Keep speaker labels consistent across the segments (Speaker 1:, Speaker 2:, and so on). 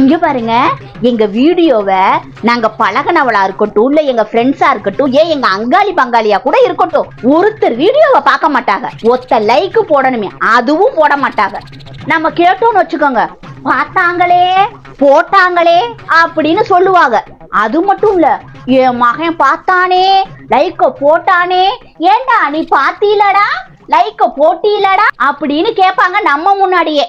Speaker 1: இங்க பாருங்க எங்க வீடியோவை நாங்க பழகனவளா இருக்கட்டும் இல்ல எங்க ஃப்ரெண்ட்ஸா இருக்கட்டும் ஏன் எங்க அங்காளி பங்காளியா கூட இருக்கட்டும் ஒருத்தர் வீடியோவை பார்க்க மாட்டாங்க. ஒத்த லைக் போடணுமே அதுவும் போட மாட்டாங்க. நம்ம கேட்டோம்னு வச்சுக்கோங்க பார்த்தாங்களே போட்டாங்களே அப்படின்னு சொல்லுவாங்க. அது மட்டும் இல்ல என் மகன் பார்த்தானே லைக்க போட்டானே ஏண்டா நீ பாத்தீலடா லைக்க போட்டீலடா அப்படின்னு கேட்பாங்க நம்ம முன்னாடியே.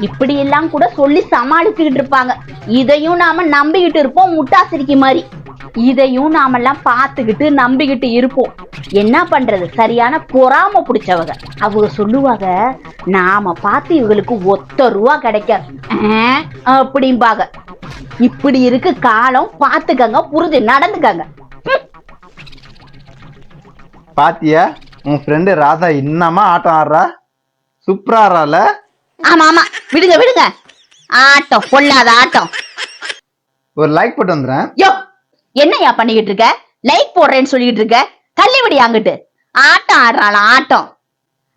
Speaker 1: இப்படி எல்லாம் கூட சொல்லி சமாளிச்சுக்கிட்டு இருப்பாங்க. இதையும் நாம நம்பிக்கிட்டு இருப்போம் முட்டாசிரிக்கு மாதிரி. இதையும் நாமெல்லாம் பார்த்துக்கிட்டு நம்பிக்கிட்டு இருப்போம். என்ன பண்றது? சரியான பொறாம பிடிச்சவங்க. அவங்க சொல்லுவாங்க நாம பார்த்து இவங்களுக்கு ஒத்த ரூபா கிடைக்காது. அப்படிம்பாங்க. இப்படி இருக்கு காலம். பார்த்துக்கங்க புரிஞ்சு நடந்துக்கங்க.
Speaker 2: பாத்தியா? உன் ஃப்ரெண்டு ராதா இன்னமா ஆட்டம் ஆடுறா? சூப்பரா ஆடுறால
Speaker 1: ஆமா ஆமா. விடுங்க விடுங்க. ஆட்டம் பொல்லாத ஆட்டம்
Speaker 2: ஒரு லைக் போட்டு வந்துடுறேன்.
Speaker 1: யோ என்னய்யா பண்ணிக்கிட்டு இருக்க? லைக் போடுறேன்னு சொல்லிட்டு இருக்க? தள்ளி விடி அங்கிட்டு ஆட்டம் ஆடுறாளாம் ஆட்டம்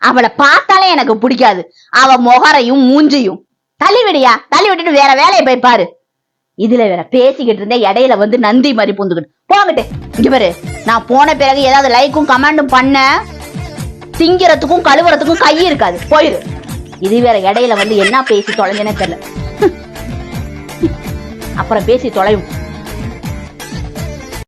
Speaker 1: அவளை பார்த்தாலே எனக்கு பிடிக்காது. அவ முகரையும் மூஞ்சியும். தள்ளி விடியா தள்ளி விட்டுட்டு வேற வேலையை போய் பாரு. இதுல வேற பேசிக்கிட்டு இருந்தே இடையில வந்து நந்தி மாதிரி பூந்துக்கிட்டு. போங்கட்டு இங்க பாரு. நான் போன பிறகு ஏதாவது லைக்கும் கமெண்டும் பண்ண திங்கிறதுக்கும் கழுவுறதுக்கும் கை இருக்காது. போயிரு. இது வேற இடையில வந்து என்ன பேசி தொலைஞ்சேனே தெரியல. அப்புறம் பேசி தொலைவும்